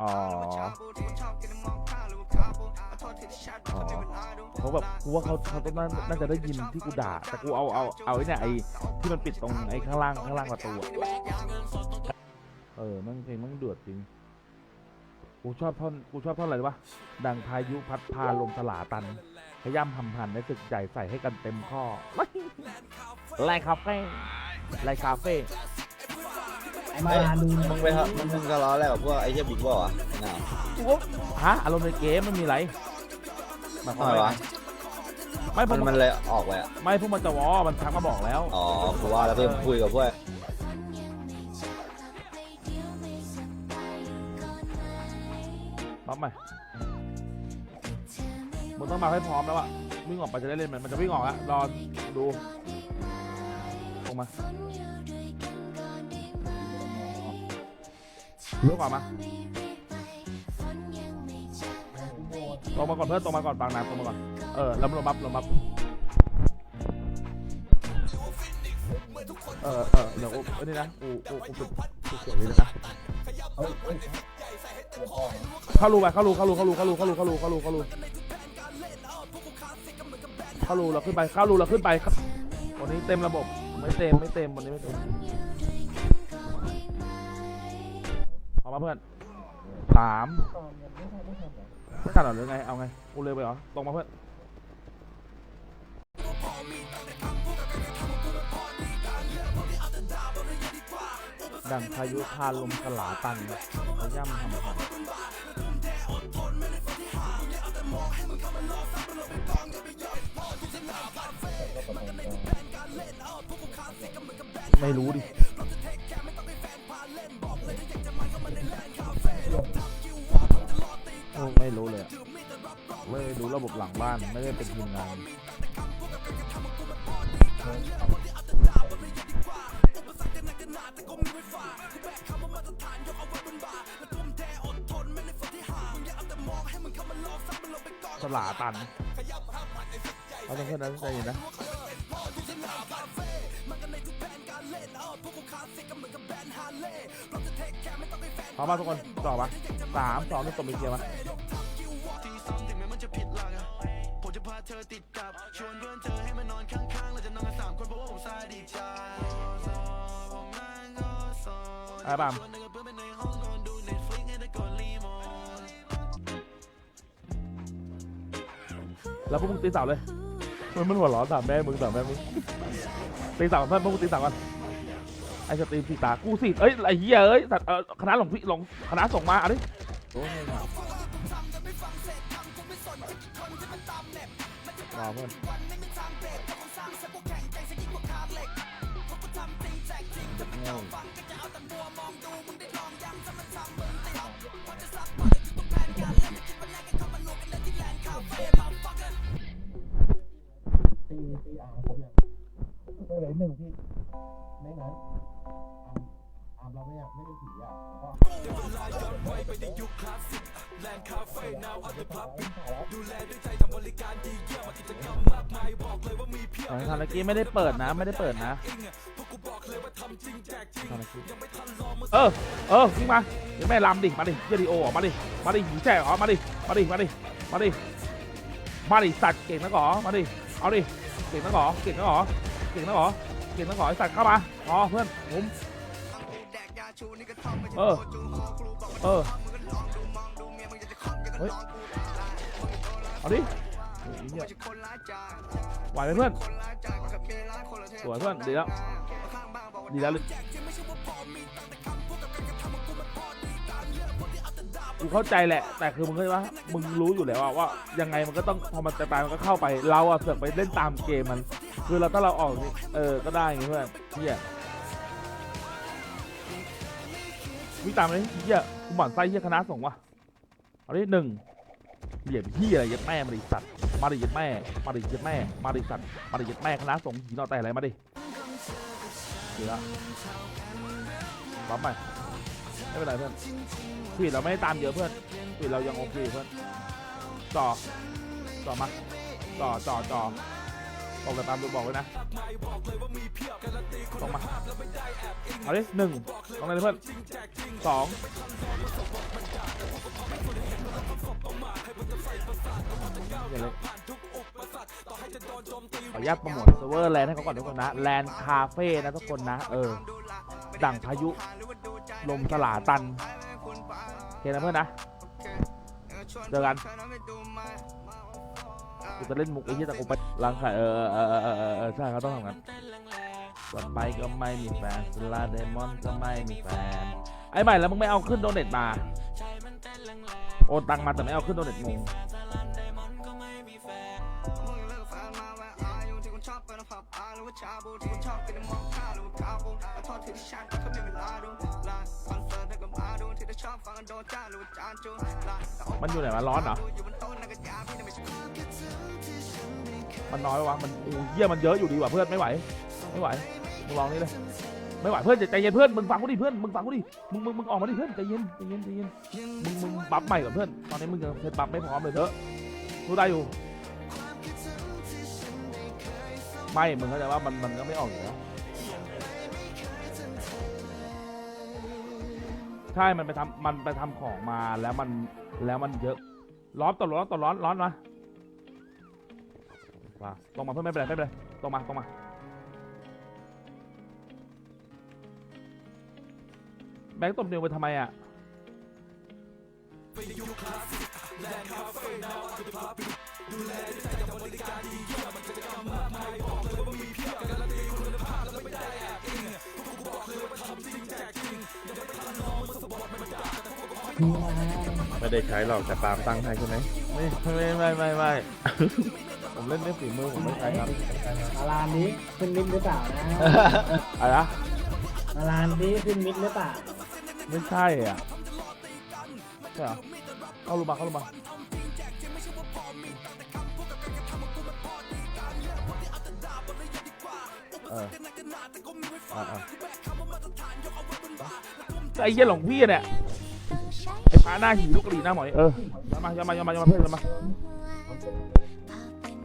อ๋ออ๋อเขาแบบกูว่าเขาเขาต้องน่าจะได้ยินที่กูด่า แต่กูเอาเอาเอาไอ้เนี่ยไอ้ที่มันปิดตรงไอ้ข้างล่างข้างล่างประตูอะเออมันเพลงมันเดือดจริง กูชอบท่อนกูชอบท่อนอะไรรู้ปะดังพายุพัดพาลมสลาตันขย่ำหำหันในตึกใหญ่ใส่ให้กันเต็มข้อไลคาเฟ่ไลคาเฟ่ มาดูมึงไปทะมึงมึงทะเลาะอะไรกับพวกไอ้เหี้ยบิ๊กบอลอะน่าฮะอารมณ์ในเกมมันมีไรหมายความทำไมว่าวะไม่พมัวกนมัมันนเลยออกไปอะไม่พวกมันจะวอมันทักมาบอกแล้วอ๋อกูว่าแล้วเพิ่มคุยกับพวกปั๊บไหมมึงต้องมาให้พร้อมแล้วอะวิ่งออกไปจะได้เล่นมันมันจะวิ่งออกแล้วรอดูลงมา เลือกก่อนมตรงมาก่อนเพื่อนตรงมาก่อนบางนาตรงมาก่อน เออแล้วลงบับลงบับเออเออเดี๋ยวกูเอันนี้นะกูกูกูปิดกูเสียงเลยนะเข้ารูไปเข้ารูเข้ารูเข้ารูเข้ารูเข้ารูเข้ารูเข้ารูเข้ารูเข้ารูเราขึ้นไปเข้ารูเราขึ้นไปวันนี้เต็มระบบ ไม่เต็มไม่เต็มวันนี้ไม่เต็ม เอามาเพื่อนสามไม่ขาดหรอหรือไง เอาไง กูเลยไปเหรอ ตรงมาเพื่อน ดังพายุพาลมสลาตันขย่ำทำของไม่รู้ดิ มมาทุกคนต่อมาสามสองหนึ่งตบมือเคลียร์มาอะไรบ้างแล้วพวกมึงตีเสาเลย มันมันหัวเร้อนสามแม่มึงสามแม่มึงตีเสาเพื่อนพวกมึงตีเสากัน ไอ้สตรีมสีตากูสิเอ้ยไอ้เหี้ยเอ้ยสัตว์เออคณะหลงพี่หลงคณะส่งมาเอะดิโอ้ยรอเพื่อนตีตีอ่างผมเนี่ยเลยหนึ่งพี่ ไม่นั้นอามเราไม่อยากไม่ได้ผีอะก็แต่มันลายย้อนไวไปในยุคคลาสสิกแลนด์คาเฟ่ now on the public ดูแลด้วยใจทำบริการดีเยี่ยมกิจกรรมมากมายบอกเลยว่ามีเพียบทำเมื่อกี้ไม่ได้เปิดนะไม่ได้เปิดนะพวกกูบอกเลยว่าทำจริงแจกจริงยังไม่ทันลอาเออเออวิ่งมาเดี๋ยวแม่ลำดิมาดิเยดีโอออกมาดิมาดิหีแจกออกมาดิมาดิมาดิมาดิมาดิสัตว์เก่งนะก่อมาดิเอาดิเก่งนะก่อเก่งนะก่อเก่งนะก่อ ก่งนะก่อไอสัตว์เข้ามาอ๋อเพื่อนผมเออ เออ เฮ้ย เอาดิไหวไหมเพื่อนสวยเพื่อนดีแล้ว ดีแล้วเลยกูเข้าใจแหละ แต่คือมึงเข้าใจว่ามึงรู้อยู่แล้วว่าว่ายังไงมันก็ต้องพอมันตายมันก็เข้าไปเราอะเสือกไปเล่นตามเกมมัน คือเราถ้าเราออกนี่เออก็ได้ไงเพื่อนเฮียวิ่งตามเลยเฮียกูหมั่นไส้เฮียคณะส่งว่ะเอาดิหนึ่งเหยียบเฮียอะไรยัดแม่มาดิสัตว์มาดิยัดแม่มาดิยัดแม่มาดิสัตว์มาดิยัดแม่คณะส่งหีนอแต่อะไรมาดิเดี๋ยวรับไปไม่เป็นไรเพื่อนผีเราไม่ได้ตามเยอะเพื่อนผีเรายังโอเคเพื่อนจ่อจ่อมาจ่อจ่อจ่อ บอกเลยตามดูบอกไว้นะลงมาเอาดิหนึ่งลงเลยเพื่อนสองย่ายขออนุญาตโปรโมทเซิร์ฟเวอร์แลนด์ให้เขาก่อนทุกคนนะแลนด์คาเฟ่นะทุกคนนะ เออ ดั่งพายุ ลมสลาตันโอเคนะเพื่อนนะเจอกัน กูจะเล่นมุกไอ้ที่แต่กูไปรังไข่เออเออเออเออเออเออใช่เขาต้องทำกันกดไปก็ไม่มีแฟนสลาเดมอนก็ไม่มีแฟน ไอ้ใหม่แล้วมึงไม่เอาขึ้นโดเน็ตมา โอนตังมาแต่ไม่เอาขึ้นโดเน็ตงงมันอยู่ไหนวะร้อนเหรอ มันน้อยวะมันโอ้เยี่ยมันเยอะอยู่ดีว่ะเพื่อนไม่ไหว ไม่ไหวมึงลองนี่เลยไม่ไหวเพื่อนใจเย็นเพื่อนมึงฟังกูดิเพื่อนมึงฟังกูดิมึงมึงมึงออกมาดิเพื่อนใจเย็นใจเย็นใจเย็นมึงมึงบัฟใหม่ก่อนเพื่อนตอนนี้มึงยังเซตบัฟไม่พร้อมเลยเถอะรู้ได้อยู่ไม่มึงเข้าใจว่ามันมันก็ไม่ออกอยู่แล้วใช่มันไปทำมันไปทำของมาแล้วมันแล้วมันเยอะร้อนต่อร้อนต่อร้อนร้อนมา ว่าตรงมาเพื่อนไม่เป็นไรไม่เป็นไรตรงมาตรงมาแบงค์ตบนิวไปทำไมอะไม่ได้ใช้หรอกแต่ปาล์มตั้งให้ใช่ไหมไม่ไม่ไม่ไม่ไม่ ผมเล่นด้วยฝีมือผมไม่ใช้ครับอาลานนี้ขึ้นมิดหรือเปล่านะอะไรนะอาลานนี้ขึ้นมิดหรือเปล่าไม่ใช่อะใช่เหรอเข้ารูมาเข้ารูมาเอออะอะไอ้เหี้ยหลงพี่เนี่ยไอ้พาหน้าหีลูกกระดิ่งหน้าหมอยเออมาอย่ามาอย่ามาอย่ามาเพื่อนอย่ามาเฮ้ย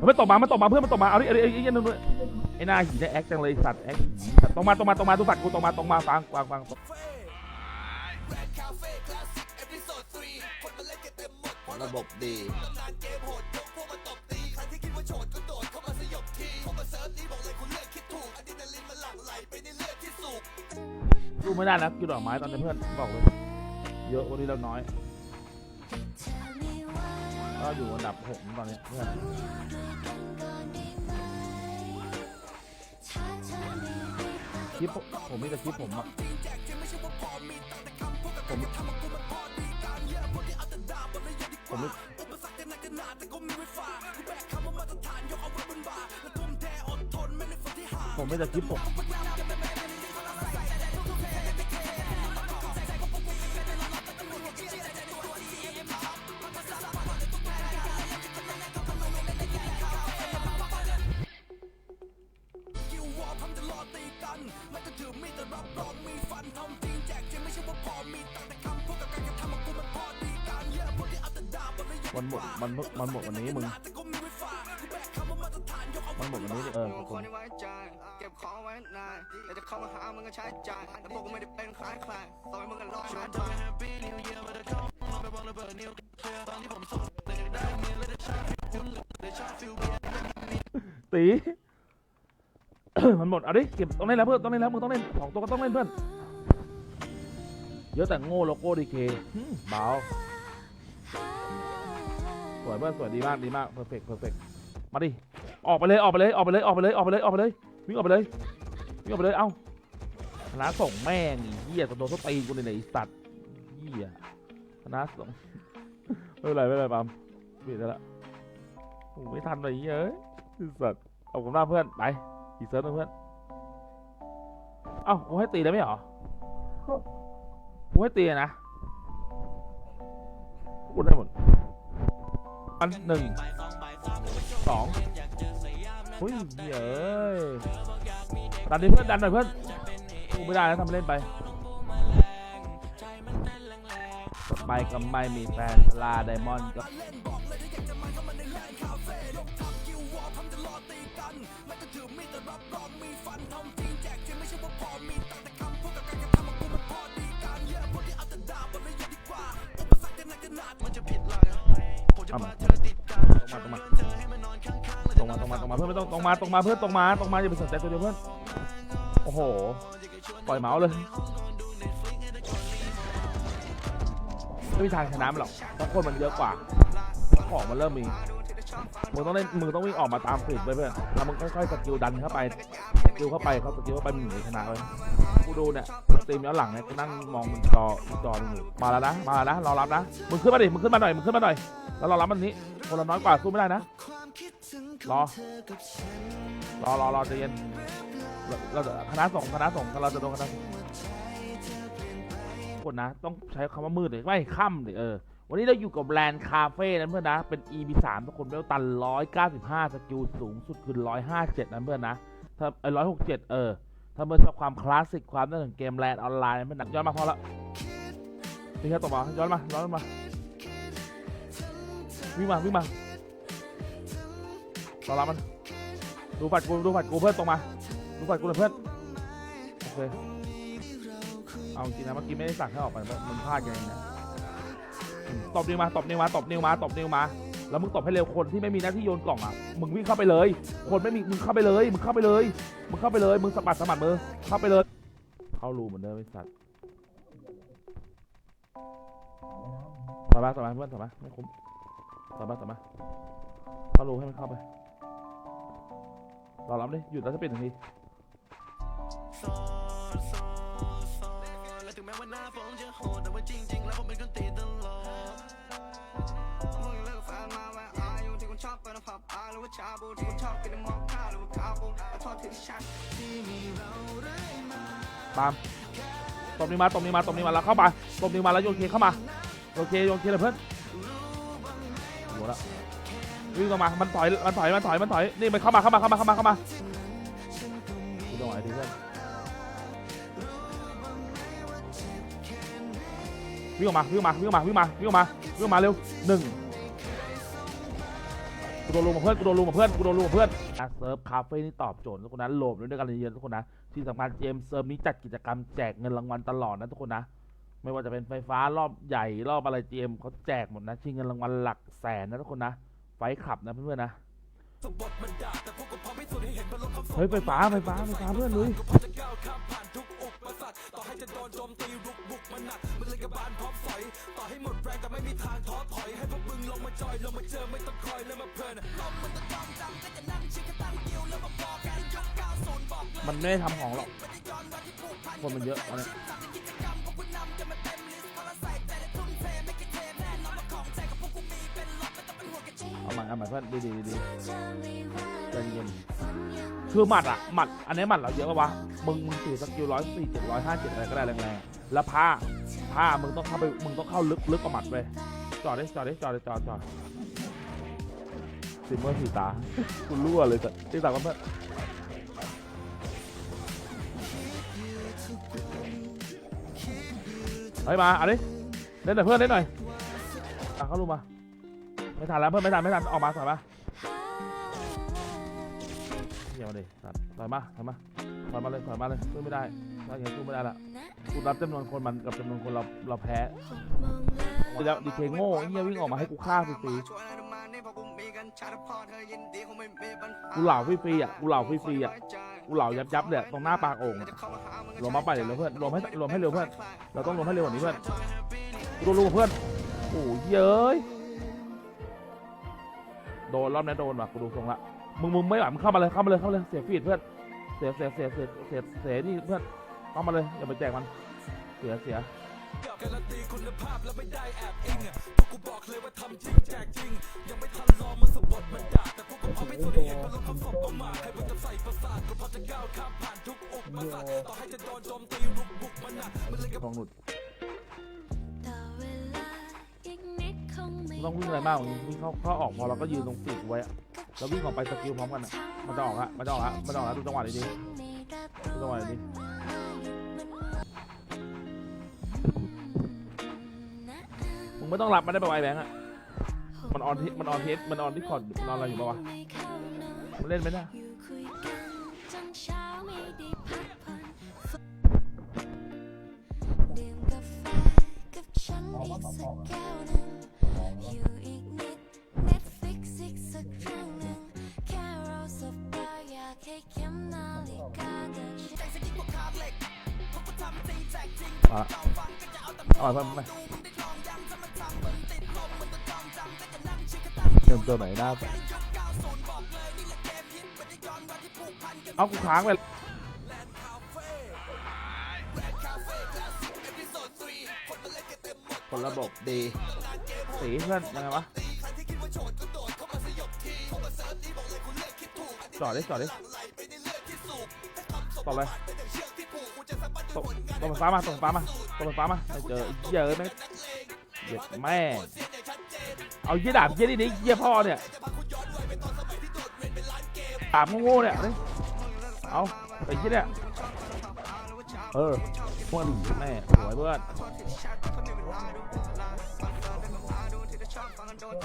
มันตกมา มันตกมาเพื่อนมันตกมา เอาดิเอาดิเอาดิเอาดิเอาดิไอ้หน้าหีได้แอคจังเลยสัตว์แอคหีสัตว์ตรงมาตรงมาตรงมาทุกสัตว์กูตรงมาตรงมาฟังฟังฟังระบบดีดูไม่ได้นะกินดอกไม้ตอนนี้เพื่อนบอกเลย เยอะกว่านี้แล้วน้อย ก็อยู่อันดับหกตอนนี้เพื่อนคลิปผมมมีแต่คลิปผมอะผมผมไม่ผมไม่แต่คลิปผม มันหมดมันหมดมันหมดวันนี้มึง มันหมดวันนี้ดิเออขอบคุณเก็บของไว้นานแต่จะเข้ามาหามึงก็ใช้จ่ายแล้วพวกกูไม่ได้เป็นคล้ายใครต่อยมึงกันรอชาร์จไปตี มันหมด เอาดิ เก็บต้องเล่นแล้วเพื่อน ต้องเล่นแล้วมึงต้องเล่นสองตัวก็ต้องเล่นเพื่อน เยอะแต่โง่โลโก้ดีเคเบา สวยเพื่อนสวยดีมากดีมากเพอร์เฟกต์เพอร์เฟกต์มาดิออกไปเลยออกไปเลยออกไปเลยออกไปเลยออกไปเลยออกไปเลยวิ่งออกไปเลยวิ่งออกไปเลยเอ้าคณะส่งแม่งี้เหี้ยตัวโดนเขาตีกูเลยเนี่ยไอ้สัตว์เหี้ยคณะส่งไม่เป็นไรไม่เป็นไรปั๊มเปลี่ยนได้ละโอ้ไม่ทันเลยเฮ้ยสัตว์เอาผมหน้าเพื่อนไปอีเซิร์ฟนึงเพื่อนเอ้ากูให้ตีได้ไหมเหรอกูให้ตีนะ อันหนึ่งสองเฮ้ยเย้ยดันดิเพื่อนดันหน่อยเพื่อนกูไม่ได้แล้วทำเล่นไปไปก็ไม่มีแฟนลาไดมอนด์ก็ มาเพื่อนไม่ต้องตรงมาตรงมาเพื่อนตรงมาตรงมาอย่าไปสนใจตัวเดียวเพื่อนโอ้โหปล่อยเมาส์เลยไม่มีทางชนะมันหรอกเพราะคนมันเยอะกว่าของมันเริ่มมีมึงต้องเล่นมึงต้องวิ่งออกมาตามฟีดไปเพื่อนแล้วมึงค่อยๆสกิลดันเข้าไปสกิลเข้าไปเขาสกิลเข้าไปมึงถึงชนะเลยกูดูเนี่ยสตรีมย้อนหลังเนี่ยกูนั่งมองมันจอจอมึงอยู่มาแล้วนะ มาแล้วนะ รอรับนะ มึงขึ้นมาดิ มึงขึ้นมาหน่อย มึงขึ้นมาหน่อย แล้วรอรับมันนี้ คนละน้อยกว่าสู้ไม่ได้นะ รอ รอรอรอใจเย็นเราเราจะคณะสงฆ์คณะสงฆ์เราจะโดนคณะสงฆ์คนนะ ต้องใช้คำว่ามืดเลยไม่ค่ำเลยเออ วันนี้เราอยู่กับแบรนด์คาเฟ่นะเพื่อนนะ เป็น EP 3ทุกคนเบลตัน195สกิลสูงสุดคือ157นะเพื่อนนะ ถ้าไอ้167เออ ถ้าเพื่อนชอบความคลาสสิกความน่าสนเกมแลนด์ออนไลน์นะเพื่อนนะย้อนมาพอละนี่แค่ต่อมาย้อนมาย้อนมาวิ่งมาวิ่งมา รอรับมัน ดูฝัดกูดูฝัดกูเพื่อนตรงมา ดูฝัดกูเลยเพื่อนโอเคเอาจริงนะเมื่อกี้ไม่ได้สั่งให้ออกไปมันมันพลาดยังไงนะตบนิ้วมาตบนิ้วมาตบนิ้วมาตบนิ้วมา แล้วมึงตบให้เร็วคนที่ไม่มีหน้าที่โยนกล่องอะมึงวิ่งเข้าไปเลย คนไม่มีมึงเข้าไปเลยมึงเข้าไปเลยมึงเข้าไปเลยมึงสะบัดสะบัดมือเข้าไปเลย เข้ารูเหมือนเดิมไอ้สัตว์สบายสบายเพื่อนสบายไม่คุ้มสบายสบายเข้ารูให้มันเข้าไป รอรับดิหยุดแล้วจะปิดทันทีถึงแม้ว่าหน้าผมจะโหดแต่ว่าจริงๆ แล้วผมเป็นคนตีตลอดมึงเลิกแฟนมาแวะอาอยู่ที่คุณชอบไปนะผับอาหรือว่าชาบูที่คุณชอบกินมอคค่าหรือว่าคาบูขอโทษที่ฉันที่มีเราเรื่อยมาตามตบนี้มาตบนี้มาตบนี้มาแล้วเข้ามาตบนี้มาแล้วโยนเคเข้ามาโยนเคโยนเคเลยเพื่อนหมดละ วิ่งออกมา มันถอย มันถอย มันถอย มันถอย นี่มันเข้ามา เข้ามา เข้ามา เข้ามา เข้ามาดูตรงไหนดีเพื่อนวิ่งออกมา วิ่งมา วิ่งมา วิ่งมา วิ่งมา วิ่งมาเร็วหนึ่งกูโดนลุมกับเพื่อน กูโดนลุมกับเพื่อน กูโดนลุมกับเพื่อนเซิร์ฟคาเฟ่นี่ตอบโจทย์ทุกคนนะโหลดด้วยกันเยอะๆทุกคนนะ ที่สำคัญเจมส์เซิร์ฟนี้จัดกิจกรรมแจกเงินรางวัลตลอดนะทุกคนนะ ไม่ว่าจะเป็นไฟฟ้ารอบใหญ่รอบอะไรเจมเขาแจกหมดนะชิงเงินรางวัลหลักแสนนะทุกคนนะ ขับนะเพื่อนๆนะเฮ้ยไฟฟ้าไฟฟ้าไฟฟ้าเพื่อนลุยมันไม่ได้ทำของหรอก คนมันเยอะวันนี้เอาให ม่เอาใหม่เพื่อนดีดีดีดีใจเย็นคือหมัดอะหมัดอันนี้หมัดเราเยอะปะวะมึงมึงถือสกิลร้อยสี่เจ็ดร้อยห้าเจ็ดอะไรก็ได้แรงๆแล้วผ้าผ้ามึงต้องเข้าไปมึงต้องเข้าลึกลึกกว่าหมัดไปจอดดิจอดดิจอดดิจอดจอดสิเมื่อสีตาคุณรั่วเลยสัสที่ตาก็เพื่อนเฮ้ยมาเอันนี้เล่นหน่อยเพื่อนเล่นหน่อยอะเข้ารูมา ไม่ทันแล้วเพื่อนไม่ทันไม่ทันออกมาถอยมาเดี๋ยวมาดิสัตว์ถอยมาถอยมาถอยมาเลยถอยมาเลยสู้ไม่ได้ถ้าอย่างนี้สู้ไม่ได้ละกูรับจำนวนคนมันกับจำนวนคนเราเราแพ้เดี๋ยวดีเคโง่เฮียวิ่งออกมาให้กูฆ่าฟรีช่วยอะไรประมาณนี้เพราะกูมีกันชาติพอเธอยินดีคงไม่มีปัญหาๆกูเหล่าฟรีๆอะกูเหล่าฟรีๆอะกูเหล่ายับยับๆเลยตรงหน้าปากโอ่งรวมมาไปเดี๋ยวเพื่อนรวมให้รวมให้เร็วเพื่อนเราต้องรวมให้เร็วกว่านี้เพื่อนกูโดนรวมเพื่อนโอ้ยเย้ย โดนรอบนี้โดนว่ะกูดูทรงละมึงมึงไม่ไหวมึงเข้ามาเลยเข้ามาเลยเข้ามาเลยเสียฟีดเพื่อนเสียเสียเสียเสียเสียเสียนี่เพื่อนเข้ามาเลยอย่าไปแจกมันเสียเสียทองหลุดไม่ต้อง ต้องวิ่งอะไรมากวิ่งเข้าเข้าออกพอเราก็ยืนตรงปีกไว้อะแล้ววิ่งออกไปสกิลพร้อมกันอะมันจะออกละมันจะออกละมันจะออกละดูจังหวะดีๆดูจังหวะดีมึงไม่ต้องรับมันได้ปะไวะไอ้แบงค์อะมันออนที่มันออนเทสมันออนที่คอร์ดนอนอะไรอยู่ปะวะมันเล่นไหมเนะ มาละเอาไปเพิ่มไหมเติมตัวไหนหน้าเอากูค้างไปคนระบบดี สีเพื่อนยังไงวะจอดดิจอดดิต่อเลย ตกตกไฟฟ้ามาตกไฟฟ้ามาตกไฟฟ้ามาไม่เจอไอ้เหี้ยเอะไหมเหยียดแม่เอาเหี้ยดาบเหี้ยนี่ดิเหี้ยพ่อเนี่ยดาบโง่ๆเนี่ยเอาดิเอาไอ้เหี้ยเนี่ยเออพวกหลีแม่สวยเพื่อน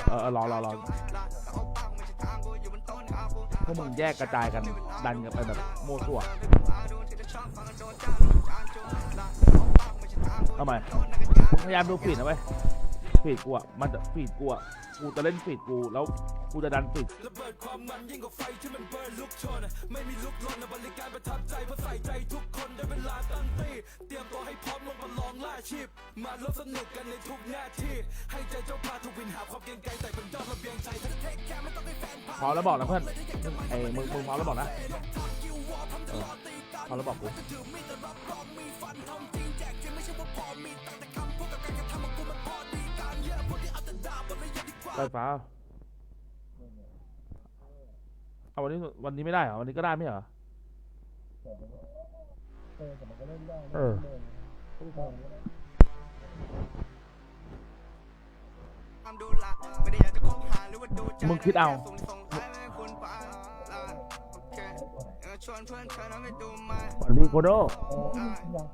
เออเออรอรอรอพวกมึงแยกกระจายกันดันกันไปแบบโม่วซั่ว ทำไมมึงพยายามดูฟีดนะเว้ยฟีดกูอะมันจะฟีดกูอะกูจะเล่นฟีดกูแล้วกูจะดันฟีดพอแล้วบอกนะเพื่อนไอ้มึงมึงพอแล้วบอกนะเออ พอแล้วบอกกูไฟฟ้าเอาวันนี้วันนี้ไม่ได้เหรอ วันนี้ก็ได้ไม่เหรอ เออแต่มันก็เล่นได้เออตู้ทองก็ได้มึงคิดเอา ชวนเพื่อนเธอนั้นไปดูมาสวัสดีโคโดโอ้ยยัง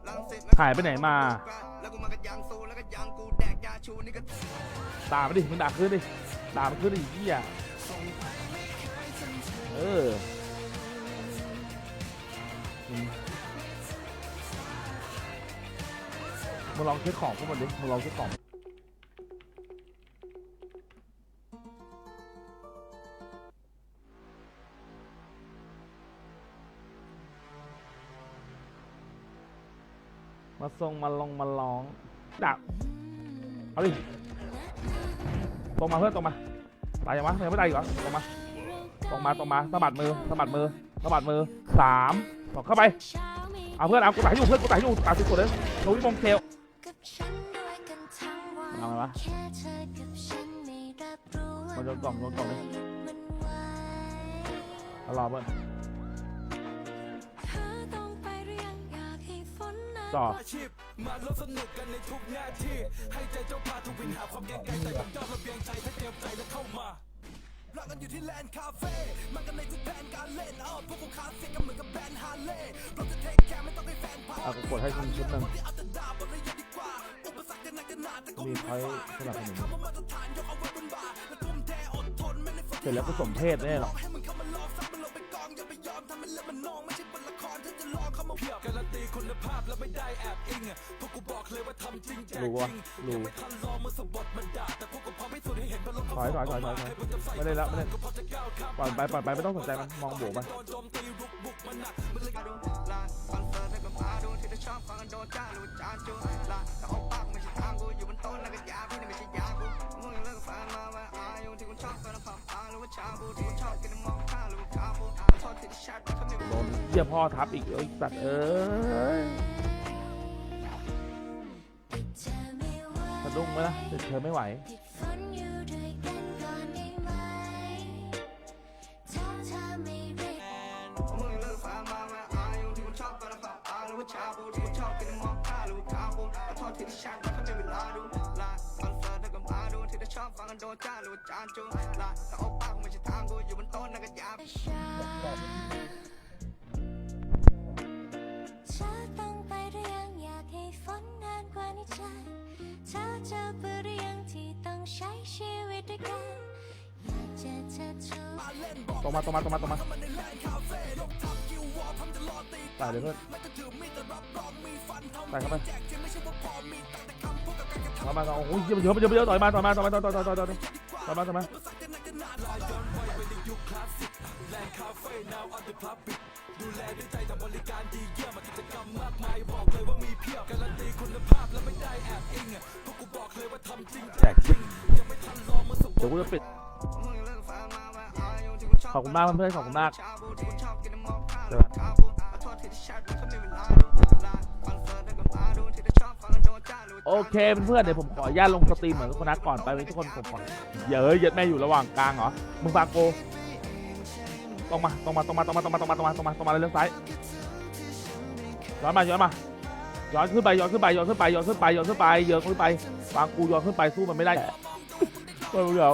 หายไปไหนมา แล้วกูมากับยางซูแล้วก็ยางกูแดกยาชูนี่ก็ด่าไปดิมึงด่าขึ้นดิด่ามันขึ้นดิเหี้ยเออมึงมึงลองเช็คของพวกมันดิมึงลองเช็คของ มาทรงมาลงมาร้องด่าเอาดิตรงมาเพื่อนตรงมาตายยังวะยังไม่ตายอีกเหรอตรงมาตรงมาตรงมาสะบัดมือสะบัดมือสะบัดมือสามสองเข้าไปเอาเพื่อนเอากูตายอยู่เพื่อนกูตายอยู่ตายสุดๆเลยโนวิมงเคลกับฉันด้วยกันทั้งวันเอาไงวะแค่เธอกับฉันไม่รับรู้ว่ามาโดนกล่องโดนกล่องเลยมันไหวเอารอเพื่อน ฝนนั้นต่อรักกันอยู่ที่แลนด์คาเฟ่มันกันในทุกแผนการเล่นเออพวกกูคลาสสิกก็เหมือนกับแบรนด์ฮาร์เลย์เราจะเทคแคร์ไม่ต้องให้แฟนพาเอากูกดให้คุณชุดหนึ่งเอาแต่ด่าบนระยะดีกว่าอุปสรรคจะหนักจะหนาแต่ก็มีใครสนับสนุนคำว่ามาตรฐานยกเอาไว้บนบ่าและทุ่มเทอดทนไม่ได้ฝึกเสร็จแล้วกูสมเพศแน่หรอ คุณภาพแล้วไม่ได้แอบอิงอะพวกกูบอกเลยว่าทำจริงแจกรู้จวะริงรู้ไม่ทันลองมือสะบดมันด่าแต่พวกกูพร้อมพิสูจน์ให้เห็นว่าลงถอยถอยถอยถอยถอยไม่ได้แล้วไม่ได้ปล่อยไปปล่อยไปไม่ต้องสนใจมันมองโบกไปโดนโจมตีรุกบุกมันหนักมันเลยดูลาคอนเสิร์ตให้กับมาดูที่จะชอบฟังกันโดนจ้าหรือจานจูลาแต่เอาปากไม่ใช่ทางกูอยู่บนโต๊ะแล้วก็ยาพี่นี่ไม่ใช่ยากูมึงเลิกแฟนมาแวะอาอยู่ที่คุณชอบแฟนผับอาหรือว่าชาบูที่คุณชอบกินมองข้าหรือว่าคาบู โดนเหี้ยพ่อทับอีกเอ้สัตว์เอ้ยเธอสะดุ้งไหมล่ะเธอไม่ไหวติดฝนอยู่ด้วยกันก่อนได้ไหมถ้าเธอไม่รีบมึงเลิกแฟนมแวะอาอยู่ที่คุณชอบแฟนผับอาหรือว่าบูทอบกินมองข้า ชอบฟังกันโดนจ้าหรือว่าจานจูลาแต่เอาปากไม่ใช่ทางกูอยู่บนโต๊ะนั่นก็ยาช้าเธอต้องไปหรือยังอยากให้ฝนนานกว่านี้ใจเธอจะเบื่อหรือยังที่ต้องใช้ชีวิตด้วยกันอยากจะเธอทุกตรงมาตรงมาตรงมาตรงมา ตายเลยเพื่อนตายเข้าไปมามาโอ้ยเยอะเยอะเยอะเยอะต่อมาต่อมาต่อมาต่อต่อต่อต่อต่อต่อมาต่อมาแจกจริงเดี๋ยวกูจะปิด ขอบคุณมากเพื่อนๆขอบคุณมากโอเคเพื่อนๆเดี๋ยวผมขออนุญาตลงสตรีมเหมือนทุกคนนัดก่อนไปไว้ทุกคนผมขอเยอะเย็ดแม่อยู่ระหว่างกลางเหรอมึงฟังโกตรงมาตรงมาตรงมาตรงมาตรงมาตรงมาตรงมาตรงมาตรงมาเลี้ยวซ้ายย้อนมาย้อนมาย้อนขึ้นไปย้อนขึ้นไปย้อนขึ้นไปย้อนขึ้นไปย้อนขึ้นไปย้อนขึ้นไปฟังกูย้อนขึ้นไปสู้มันไม่ได้เพื่อนมึงเหรอ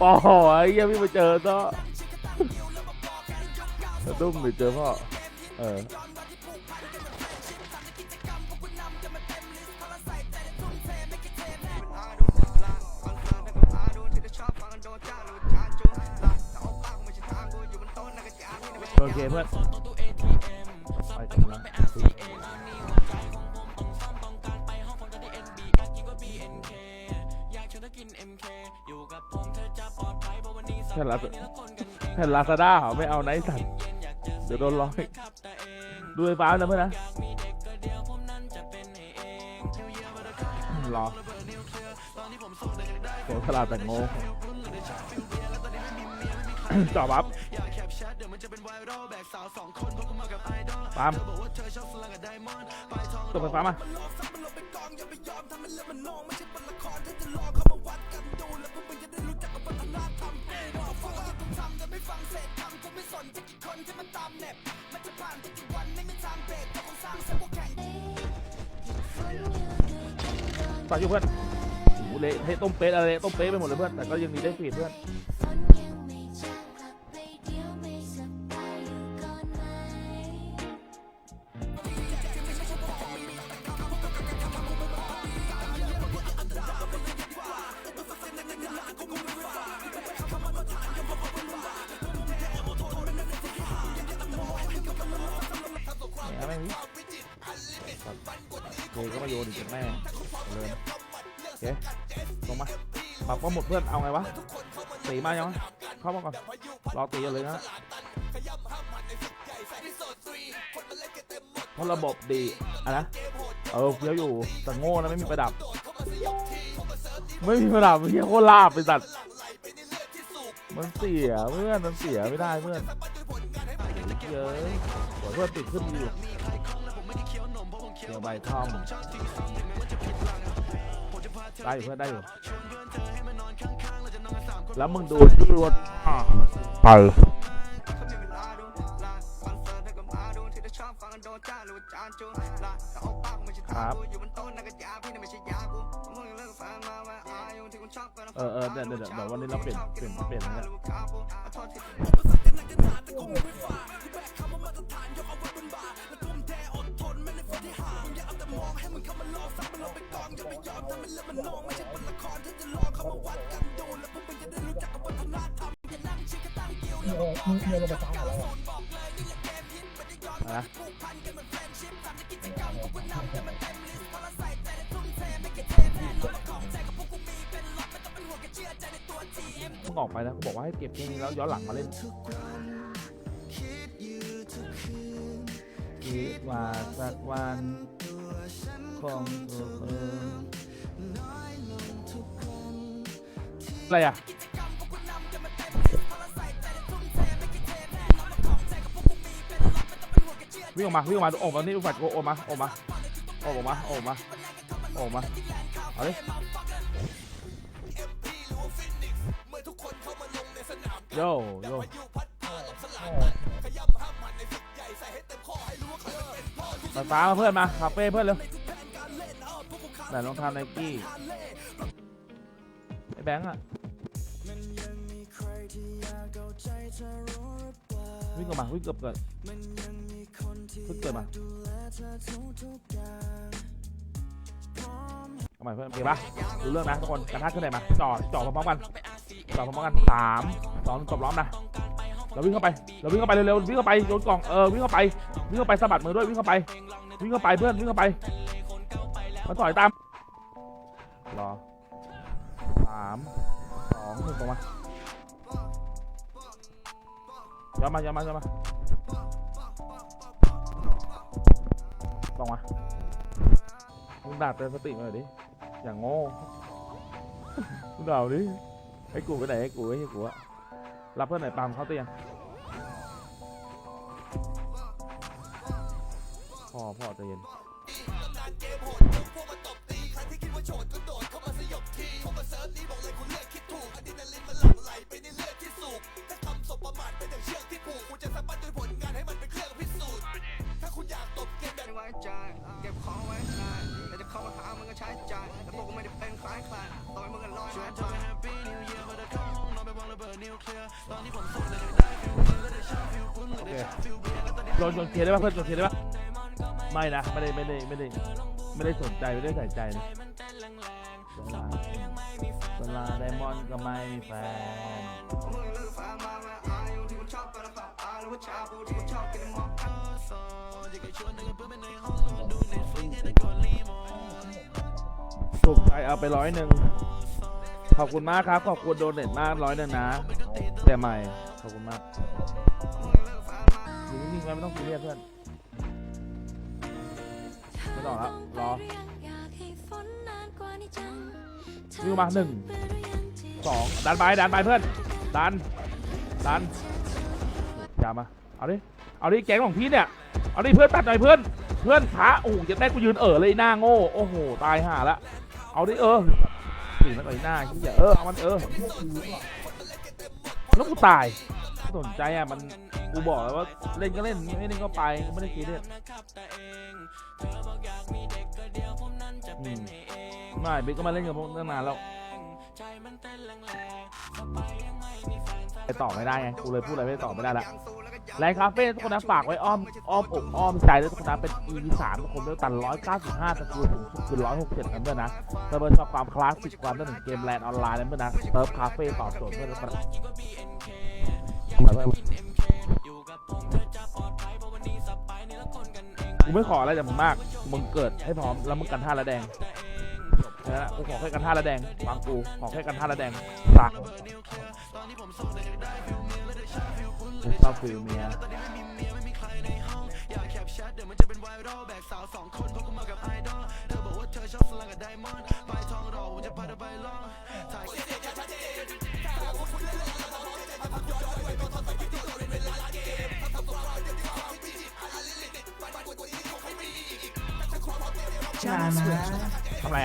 ปอไอ้เหี้ยังไม่มาเจอซะะดุ้งหรือเจอพ่อ เออโอเคเพื่อนไปกันนะแค่ลาแค่ลาซาด้าเหรอไม่เอาไนท์สัตว์ เดี๋ยวโดนร้อยดูไฟฟ้านะเพื่อนนะรอโหสลัดแตงโมจอบปั๊บปามตัวไฟฟ้ามา เทต้มเป๊ะอะไรต้มเป๊ะไปหมดเลยเพื่อนแต่ก็ยังมีได้ฟีดเพื่อนแม่งเกย์ก็มาโยนอีกแม่เลยโอเค ปรับก็หมดเพื่อนเอาไงวะตีมายังเข้ามาก่อนรอตีเลยนะเพราะระบบดีอะนะเออเฟี้ยวอยู่แต่โง่นะไม่มีประดับ ไม่มีประดับเฮียโคตรลาบไปสัตว์มันเสียเพื่อนมันเสียไม่ได้เพื่อนเยอะเดี๋ยวเพื่อนติดขึ้นอยู่เดี๋ยวใบทอมได้อยู่เพื่อนได้อยู่ แล้วมึงดูที่รถไปครับเออเออเดี๋ยวเดี๋ยวเดี๋ยววันนี้เราเปลี่ยนเปลี่ยนเปลี่ยนนะ ไปกองอย่าไปยอมถ้ามันเรื่อมันนองไม่ใช่เป็ละครถ้าจะลองเข้ามาวัดกันดูแล้วพวกมึงจะได้รู้จักกับวัฒนธรรมอย่านั่งชิคก็ตั้งกิ้วแล้วบอกกันจำเก่าศูนบอกเลยนี่แหละเกมฮิตไม่ได้ย้อนมาผูกพันกันเหมือนแฟนชิพทำในกิจกรรมกูก็นำกันมาเต็มลิสต์พอเราใส่ใจในทุ่มเทไม่เกเทแทนเรามาของใจกับพวกกูมีเป็นล็อกไม่ต้องเป็นห่วงกเชื่อใจในตัว GM มึงออกไปนะกูบอกว่าให้เก็บเพลงนี้แล้วย้อนหลังมาเล่นคิดว่าสักวัน คงถูกมืออะไรอะวิ่งออกมาวิ่งออกมาออกมานี่ดูฝัดกูออกมาออกมาออกมาออกมาออกมาเอาดิโยโยไฟฟ้ามาเพื่อนมาคาเฟ่เพื่อนเร็ว ไหนรองเท้าไนกี้ไอ้แบงค์อะวิ่งออกมาวิ่งเกือบเกิดเพิ่งเกิดมาเอาใหม่เพื่อนโอเคปะดูเรื่องนะทุกคนกระทะขึ้นไหนมาจอดจอดพร้อมๆกันจอดพร้อมๆกันสามสองจบล้อมนะเราวิ่งเข้าไปเราวิ่งเข้าไปเร็วๆวิ่งเข้าไปโยนกล่องเออวิ่งเข้าไปวิ่งเข้าไปสะบัดมือด้วยวิ่งเข้าไป วิ่งเข้าไปเพื่อนวิ่งเข้าไปมาต่อยตาม สามสองหนึ่งตรงมาย้อนมาย้อนมาย้อนมาต้องมามึงด่าเตือนสติมาหน่อยดิ อย่างโง่มึงด่าดิให้กูไปไหนให้กูให้กูอะรับเพื่อนไหนปามเข้าเตียงพอพอใจเย็น เพื่อนกดเสีได้ปะไม่นะไม่ได้ไม่ได้ไม่ได้ไม่ได้สนใจไม่ได้ใส่ใจนะเวลาาไดมอนด์ก็ไม่มีแฟนถูกใจเอาไปร้อยหนึ่งขอบคุณมากครับ ขอบคุณโดนเน็ตมากร้อยหนึ่งนะ แต่ใหม่ ขอบคุณมาก อยู่นิ่งๆไว้ไม่ต้องซีเรียสเพื่อน ไม่ต้องละรอวิวมาหนึ่งสองดันไปดันไปเพื่อน ดัน ดันอย่ามา เอาดิ เอาดิแก๊งของพี่เนี่ย เอาดิเพื่อนตัดหน่อยเพื่อน เพื่อนพระโอ้โหจะได้กูยืนเอ๋อเลยหน้าโง่ โอ้โห ตายห่าละ เอาดิเออสีมันต่อยหน้าขี้ยเออ เอามันเออแล้วกูตายไม่สนใจอะมัน กูบอกแล้วว่าเล่นก็เล่นไม่เล่นก็ไปไม่ได้คิดเลยอืมไม่บิ๊กก็มาเล่นกับพวกตั้งนานแล้วไปต่อไม่ได้ไงกูเลยพูดอะไรไม่ต่อไม่ได้ละแรงคาเฟ่ทุกคนนะฝากไว้อ้อมอ้อมอกอ้อมใจด้วยทุกคนนะเป็น EP สามทุกคนด้วยตันร้อยเก้าสิบห้าตะกูสูงสุดคือร้อยหกเจ็ดกันด้วยนะถ้าเบอร์ชอบความคลาสสิกความเรื่องของเกมแลนด์ออนไลน์นั่นเพื่อนนะเติร์ฟคาเฟ่ตอบโจทย์เพื่อนนะ กูไม่ขออะไรจากมึงมาก มึงเกิดให้พร้อมแล้วมึงกันท่าละแดงแค่นั้นแหละกูขอแค่กันท่าละแดงฟังกูขอแค่กันท่าละแดงตากกูชอบฟิลเมียชานะทำอะไรอะไม่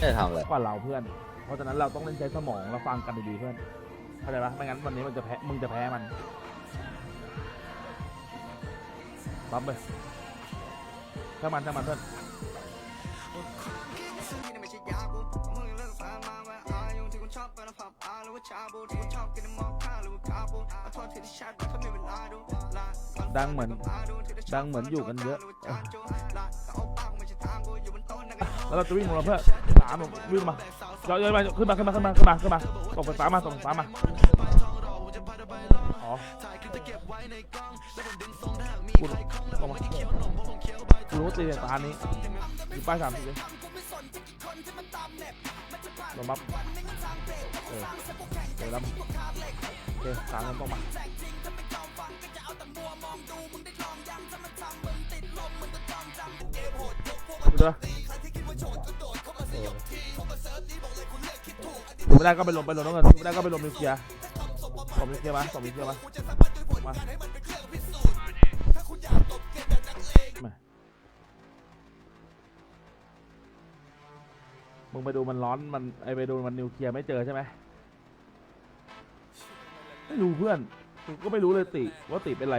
ได้ทำเลยกว่าเราเพื่อน เพราะฉะนั้นเราต้องเล่นใช้สมองเราฟังกันดีๆเพื่อนเข้าใจปะไม่งั้นวันนี้มันจะแพ้มึงจะแพ้มันปั๊บเลยถ้ามันถ้ามันเพื่อนไม่ใช่ยาบูมึงเลิกแฟนมาแม่อายุที่กูชอบไปแล้วผับอาหรือว่าชาบูที่กูชอบกินในมอคค่าหรือว่าคาบูขอโทษที่ที่แชทไม่ค่อยมีเวลาดูลาดังเหมือนดังเหมือนอยู่กันเยอะ แล้วเราจะวิ่งลงมาเพื่อสามวิ่งมาย้อยย้อยมาขึ้นมาขึ้นมาขึ้นมาขึ้นมาขึ้นมาตกไฟฟ้ามาตกไฟฟ้ามาอ๋อกูตกมากูรู้ว่าตีในตานี้อยู่ป้ายสามสิเลยลงบับเออเดี๋ยวลำโอเคสามคนต้องมาดูด้วย ดูไม่ได้ก็ไปลงไปลงน้ำเงินดูไม่ได้ก็ไปลงนิวเคลียร์ส่งนิวเคลียร์มาส่งนิวเคลียร์มามาม,มึงไปดูมันร้อนมันไอไปดูมันนิวเคลียร์ไม่เจอใช่ไหมไม่รู้เพื่อนกูก็ไม่รู้เลยติว่าติเป็นไร